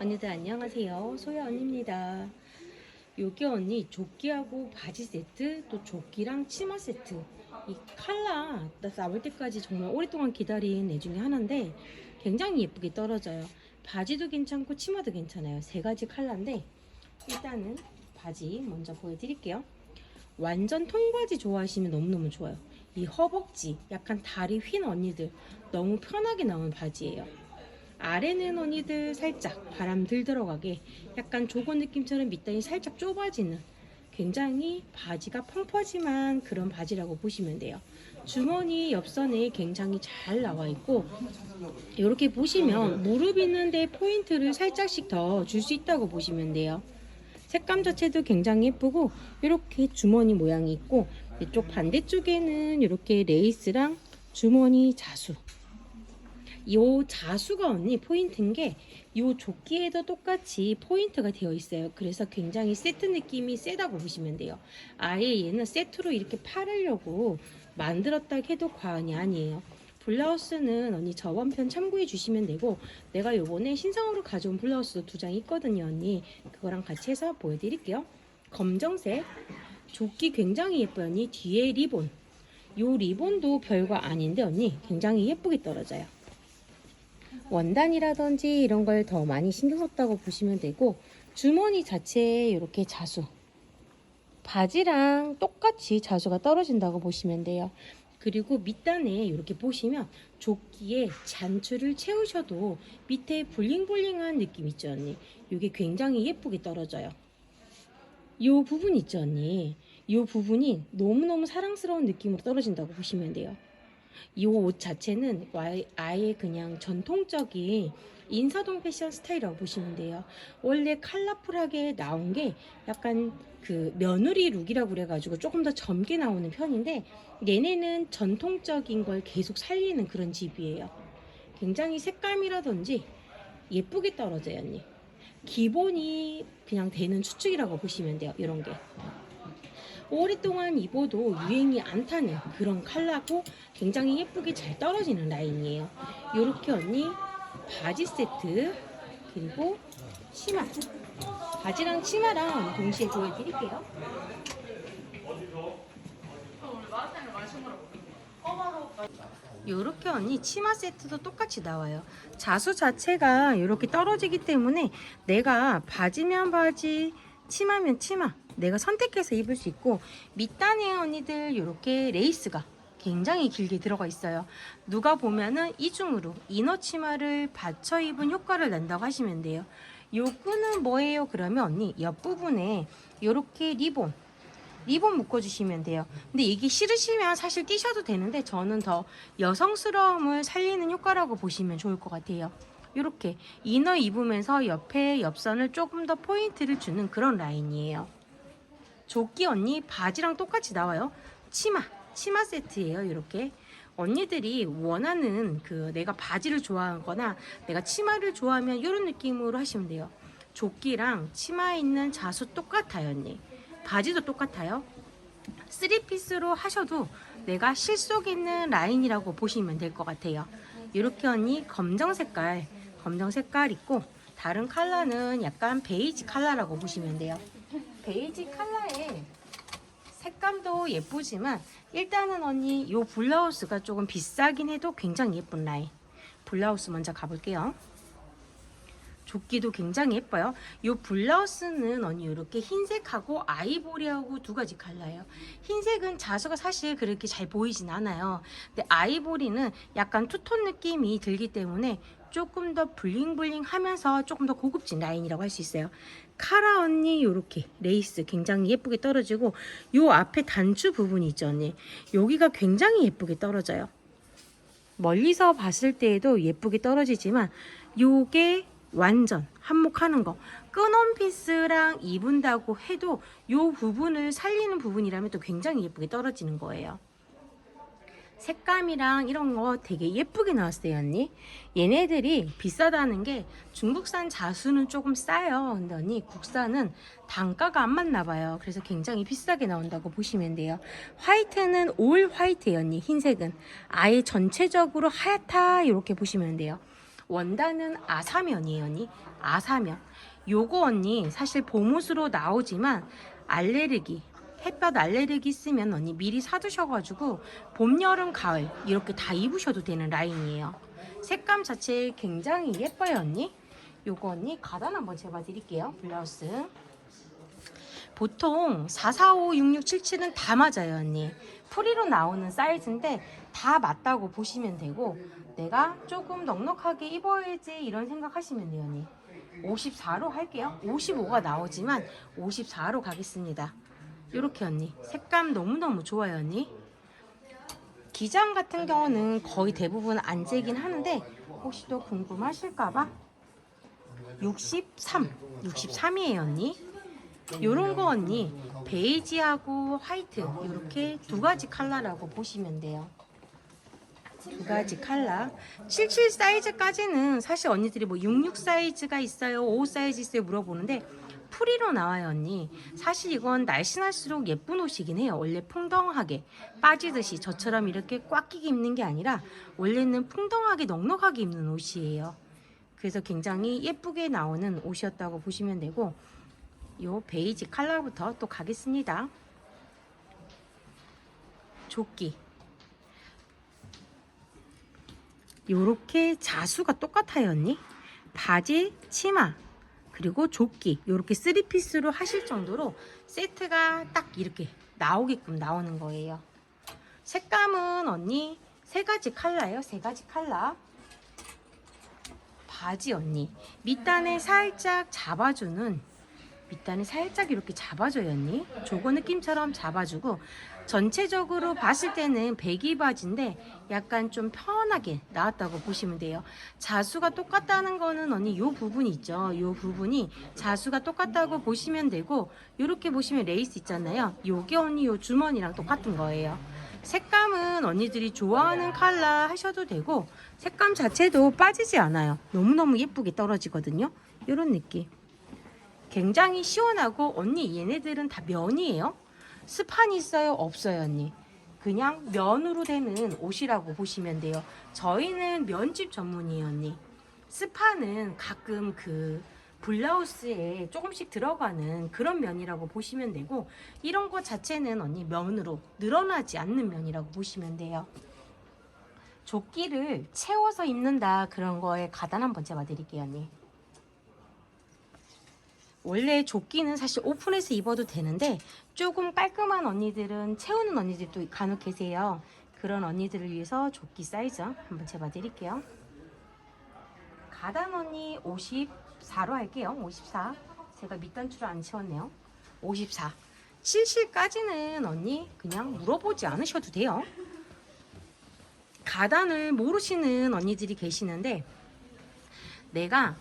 언니들 안녕하세요. 소야 언니입니다. 요게 언니 조끼하고 바지 세트 또 조끼랑 치마 세트 이 칼라 나 나올 때까지 정말 오랫동안 기다린 애 중에 하나인데 굉장히 예쁘게 떨어져요. 바지도 괜찮고 치마도 괜찮아요. 세 가지 칼라인데 일단은 바지 먼저 보여드릴게요. 완전 통바지 좋아하시면 너무너무 좋아요. 이 허벅지 약간 다리 휜 언니들 너무 편하게 나오는 바지예요. 아래는 언니들 살짝 바람 들 들어가게 약간 조건 느낌처럼 밑단이 살짝 좁아지는 굉장히 바지가 펑퍼짐한 그런 바지라고 보시면 돼요. 주머니 옆선에 굉장히 잘 나와 있고 이렇게 보시면 무릎 있는데 포인트를 살짝씩 더 줄 수 있다고 보시면 돼요. 색감 자체도 굉장히 예쁘고 이렇게 주머니 모양이 있고 이쪽 반대쪽에는 이렇게 레이스랑 주머니 자수 요 자수가 언니 포인트인 게 요 조끼에도 똑같이 포인트가 되어 있어요. 그래서 굉장히 세트 느낌이 세다고 보시면 돼요. 아예 얘는 세트로 이렇게 팔으려고 만들었다 해도 과언이 아니에요. 블라우스는 언니 저번편 참고해 주시면 되고 내가 요번에 신상으로 가져온 블라우스도 두 장 있거든요 언니 그거랑 같이 해서 보여드릴게요 검정색 조끼 굉장히 예뻐요 언니 뒤에 리본 요 리본도 별거 아닌데 언니 굉장히 예쁘게 떨어져요 원단이라든지 이런 걸 더 많이 신경 썼다고 보시면 되고 주머니 자체에 이렇게 자수 바지랑 똑같이 자수가 떨어진다고 보시면 돼요. 그리고 밑단에 이렇게 보시면 조끼에 잔추를 채우셔도 밑에 블링블링한 느낌 있죠 언니? 이게 굉장히 예쁘게 떨어져요. 이 부분 있죠 언니? 이 부분이 너무너무 사랑스러운 느낌으로 떨어진다고 보시면 돼요. 이 옷 자체는 와- 아예 그냥 전통적인 인사동 패션 스타일이라고 보시면 돼요. 원래 컬러풀하게 나온 게 약간 그 며느리 룩이라고 그래가지고 조금 더 젊게 나오는 편인데 얘네는 전통적인 걸 계속 살리는 그런 집이에요. 굉장히 색감이라든지 예쁘게 떨어져요, 언니. 기본이 그냥 되는 추측이라고 보시면 돼요, 이런 게. 오랫동안 입어도 유행이 안 타는 그런 컬러고 굉장히 예쁘게 잘 떨어지는 라인이에요. 이렇게 언니 바지 세트 그리고 치마 바지랑 치마랑 동시에 보여드릴게요. 이렇게 언니 치마 세트도 똑같이 나와요. 자수 자체가 이렇게 떨어지기 때문에 내가 바지면 바지, 치마면 치마 내가 선택해서 입을 수 있고 밑단에 언니들 이렇게 레이스가 굉장히 길게 들어가 있어요. 누가 보면은 이중으로 이너 치마를 받쳐 입은 효과를 낸다고 하시면 돼요. 요 끈은 뭐예요? 그러면 언니 옆부분에 이렇게 리본 리본 묶어주시면 돼요. 근데 이게 싫으시면 사실 띄셔도 되는데 저는 더 여성스러움을 살리는 효과라고 보시면 좋을 것 같아요. 이렇게 이너 입으면서 옆에 옆선을 조금 더 포인트를 주는 그런 라인이에요. 조끼 언니 바지랑 똑같이 나와요. 치마, 치마 세트예요. 이렇게. 언니들이 원하는 그 내가 바지를 좋아하거나 내가 치마를 좋아하면 이런 느낌으로 하시면 돼요. 조끼랑 치마에 있는 자수 똑같아요, 언니. 바지도 똑같아요. 3피스로 하셔도 내가 실속 있는 라인이라고 보시면 될 것 같아요. 이렇게 언니 검정 색깔, 검정 색깔 있고 다른 컬러는 약간 베이지 컬러라고 보시면 돼요. 베이지 컬러에 색감도 예쁘지만 일단은 언니 요 블라우스가 조금 비싸긴 해도 굉장히 예쁜 라인. 블라우스 먼저 가볼게요. 조끼도 굉장히 예뻐요. 이 블라우스는 언니 이렇게 흰색하고 아이보리하고 두 가지 컬러예요. 흰색은 자수가 사실 그렇게 잘 보이진 않아요. 근데 아이보리는 약간 투톤 느낌이 들기 때문에 조금 더 블링블링 하면서 조금 더 고급진 라인이라고 할 수 있어요. 카라 언니 요렇게 레이스 굉장히 예쁘게 떨어지고 요 앞에 단추 부분이 있죠 언니. 여기가 굉장히 예쁘게 떨어져요. 멀리서 봤을 때에도 예쁘게 떨어지지만 요게 완전 한몫하는 거 끈원 피스랑 입은다고 해도 요 부분을 살리는 부분이라면 또 굉장히 예쁘게 떨어지는 거예요 색감이랑 이런 거 되게 예쁘게 나왔어요 언니. 얘네들이 비싸다는 게 중국산 자수는 조금 싸요. 근데 언니 국산은 단가가 안 맞나 봐요. 그래서 굉장히 비싸게 나온다고 보시면 돼요. 화이트는 올 화이트예요 언니 흰색은. 아예 전체적으로 하얗다 이렇게 보시면 돼요. 원단은 아사면이에요, 언니. 아사면. 요거 언니 사실 봄옷으로 나오지만 알레르기, 햇볕 알레르기 있으면 언니 미리 사두셔가지고 봄, 여름, 가을 이렇게 다 입으셔도 되는 라인이에요. 색감 자체 굉장히 예뻐요, 언니. 요거 언니 가단 한번 재봐드릴게요. 블라우스. 보통 4, 4, 5, 6, 6, 7, 7은 다 맞아요, 언니. 프리로 나오는 사이즈인데 다 맞다고 보시면 되고 내가 조금 넉넉하게 입어야지 이런 생각하시면 돼요, 언니. 54로 할게요. 55가 나오지만 54로 가겠습니다. 요렇게 언니. 색감 너무너무 좋아요, 언니. 기장 같은 경우는 거의 대부분 안 재긴 하는데 혹시 또 궁금하실까봐 63, 63이에요, 언니. 요런 거 언니 베이지하고 화이트 이렇게 두 가지 컬러라고 보시면 돼요. 두 가지 컬러. 77 사이즈까지는 사실 언니들이 뭐 66 사이즈가 있어요, 55 사이즈 있어요 물어보는데 프리로 나와요 언니. 사실 이건 날씬할수록 예쁜 옷이긴 해요. 원래 풍덩하게 빠지듯이 저처럼 이렇게 꽉 끼게 입는 게 아니라 원래는 풍덩하게 넉넉하게 입는 옷이에요. 그래서 굉장히 예쁘게 나오는 옷이었다고 보시면 되고 요 베이지 컬러부터 또 가겠습니다. 조끼. 요렇게 자수가 똑같아요, 언니. 바지, 치마, 그리고 조끼. 요렇게 3피스로 하실 정도로 세트가 딱 이렇게 나오게끔 나오는 거예요. 색감은 언니 세 가지 컬러예요. 세 가지 컬러. 바지 언니. 밑단에 살짝 잡아주는 밑단에 살짝 이렇게 잡아줘요 언니. 조거 느낌처럼 잡아주고 전체적으로 봤을 때는 배기 바지인데 약간 좀 편하게 나왔다고 보시면 돼요. 자수가 똑같다는 거는 언니 요 부분이 있죠. 요 부분이 자수가 똑같다고 보시면 되고 요렇게 보시면 레이스 있잖아요. 요게 언니 요 주머니랑 똑같은 거예요. 색감은 언니들이 좋아하는 컬러 하셔도 되고 색감 자체도 빠지지 않아요. 너무너무 예쁘게 떨어지거든요. 요런 느낌 굉장히 시원하고 언니 얘네들은 다 면이에요. 스판이 있어요? 없어요, 언니. 그냥 면으로 되는 옷이라고 보시면 돼요. 저희는 면집 전문이에요, 언니. 스판은 가끔 그 블라우스에 조금씩 들어가는 그런 면이라고 보시면 되고 이런 거 자체는 언니 면으로 늘어나지 않는 면이라고 보시면 돼요. 조끼를 채워서 입는다 그런 거에 가단 한번 잡아 드릴게요, 언니. 원래 조끼는 사실 오픈해서 입어도 되는데 조금 깔끔한 언니들은 채우는 언니들도 간혹 계세요. 그런 언니들을 위해서 조끼 사이즈 한번 재봐 드릴게요. 가단 언니 54로 할게요. 54. 제가 밑단추를 안 채웠네요. 54. 70까지는 언니 그냥 물어보지 않으셔도 돼요. 가단을 모르시는 언니들이 계시는데 내가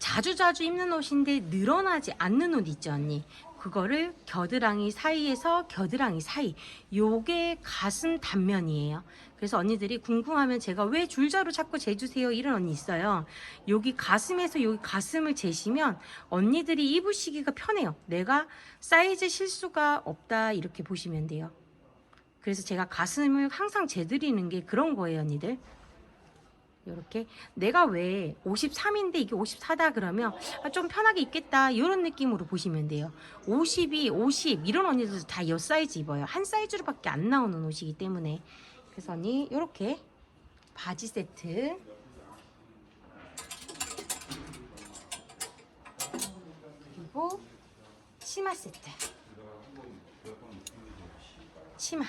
자주 자주 입는 옷인데 늘어나지 않는 옷 있죠 언니? 그거를 겨드랑이 사이에서 겨드랑이 사이. 요게 가슴 단면이에요. 그래서 언니들이 궁금하면 제가 왜 줄자로 자꾸 재주세요? 이런 언니 있어요. 여기 가슴에서 여기 가슴을 재시면 언니들이 입으시기가 편해요. 내가 사이즈 실수가 없다 이렇게 보시면 돼요. 그래서 제가 가슴을 항상 재드리는 게 그런 거예요 언니들 이렇게 내가 왜 53인데 이게 54다 그러면 아, 좀 편하게 입겠다 이런 느낌으로 보시면 돼요. 52, 50 이런 언니들도 다 이 사이즈 입어요. 한 사이즈로 밖에 안 나오는 옷이기 때문에. 그래서 언니 이렇게 바지 세트. 그리고 치마 세트. 치마.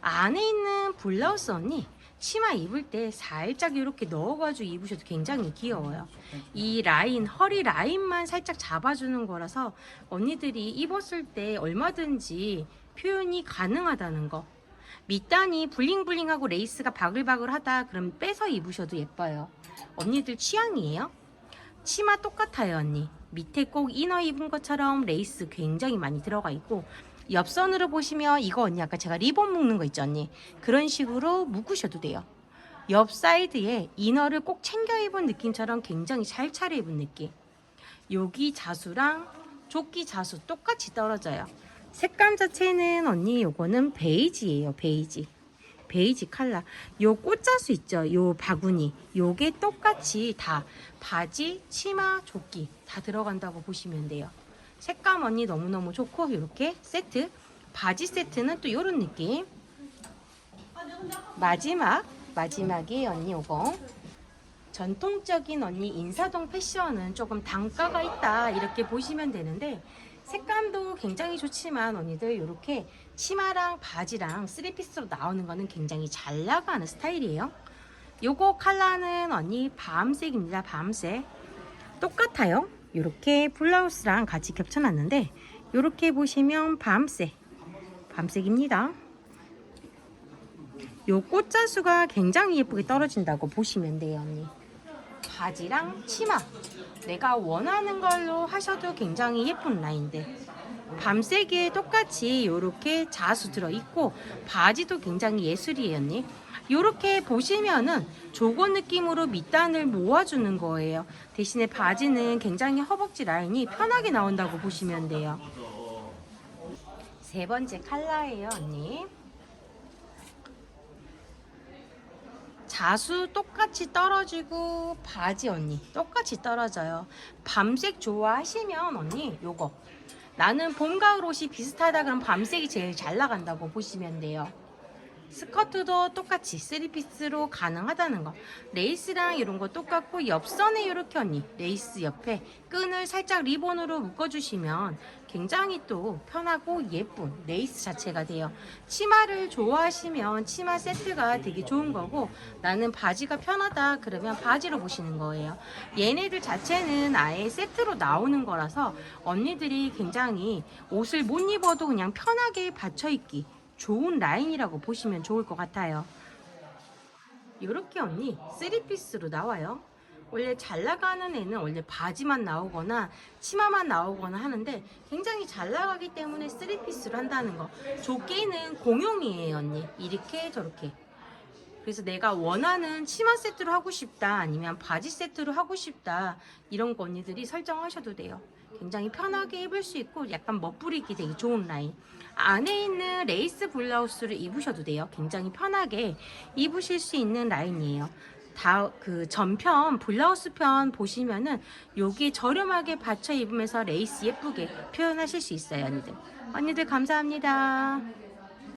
안에 있는 블라우스 언니 치마 입을 때 살짝 이렇게 넣어가지고 입으셔도 굉장히 귀여워요. 이 라인, 허리 라인만 살짝 잡아주는 거라서 언니들이 입었을 때 얼마든지 표현이 가능하다는 거. 밑단이 블링블링하고 레이스가 바글바글하다 그럼 빼서 입으셔도 예뻐요. 언니들 취향이에요. 치마 똑같아요 언니. 밑에 꼭 이너 입은 것처럼 레이스 굉장히 많이 들어가 있고 옆선으로 보시면 이거 언니 아까 제가 리본 묶는 거 있죠 언니? 그런 식으로 묶으셔도 돼요. 옆 사이드에 이너를 꼭 챙겨 입은 느낌처럼 굉장히 잘 차려 입은 느낌. 여기 자수랑 조끼 자수 똑같이 떨어져요. 색감 자체는 언니 요거는 베이지예요 베이지. 베이지 칼라 요 꽃자수 있죠? 요 바구니. 요게 똑같이 다 바지 치마 조끼 다 들어간다고 보시면 돼요 색감 언니 너무너무 좋고 이렇게 세트. 바지 세트는 또 요런 느낌. 마지막 마지막이 언니 요거. 전통적인 언니 인사동 패션은 조금 단가가 있다 이렇게 보시면 되는데 색감도 굉장히 좋지만 언니들 이렇게 치마랑 바지랑 쓰리피스로 나오는 거는 굉장히 잘 나가는 스타일이에요. 요거 컬러는 언니 밤색입니다 밤색. 똑같아요 이렇게 블라우스랑 같이 겹쳐놨는데 이렇게 보시면 밤색 밤색입니다. 요 꽃자수가 굉장히 예쁘게 떨어진다고 보시면 돼요 언니. 바지랑 치마. 내가 원하는 걸로 하셔도 굉장히 예쁜 라인들 밤색에 똑같이 이렇게 자수 들어있고 바지도 굉장히 예술이에요 언니 이렇게 보시면은 조거 느낌으로 밑단을 모아주는 거예요. 대신에 바지는 굉장히 허벅지 라인이 편하게 나온다고 보시면 돼요. 세 번째 컬러예요 언니. 자수 똑같이 떨어지고 바지 언니 똑같이 떨어져요. 밤색 좋아하시면 언니 요거. 나는 봄 가을 옷이 비슷하다 그럼 밤색이 제일 잘 나간다고 보시면 돼요 스커트도 똑같이 쓰리피스로 가능하다는 거. 레이스랑 이런 거 똑같고 옆선에 이렇게 언니 레이스 옆에 끈을 살짝 리본으로 묶어주시면 굉장히 또 편하고 예쁜 레이스 자체가 돼요. 치마를 좋아하시면 치마 세트가 되게 좋은 거고 나는 바지가 편하다 그러면 바지로 보시는 거예요. 얘네들 자체는 아예 세트로 나오는 거라서 언니들이 굉장히 옷을 못 입어도 그냥 편하게 받쳐 입기 좋은 라인이라고 보시면 좋을 것 같아요. 이렇게 언니 3피스로 나와요. 원래 잘 나가는 애는 원래 바지만 나오거나 치마만 나오거나 하는데 굉장히 잘 나가기 때문에 3피스로 한다는 거. 조끼는 공용이에요, 언니. 이렇게 저렇게. 그래서 내가 원하는 치마 세트로 하고 싶다 아니면 바지 세트로 하고 싶다 이런 거 언니들이 설정하셔도 돼요. 굉장히 편하게 입을 수 있고 약간 멋부리기 되게 좋은 라인. 안에 있는 레이스 블라우스를 입으셔도 돼요. 굉장히 편하게 입으실 수 있는 라인이에요. 다그 전편 블라우스 편 보시면은 여기 저렴하게 받쳐 입으면서 레이스 예쁘게 표현하실 수 있어요, 언니들. 언니들 감사합니다.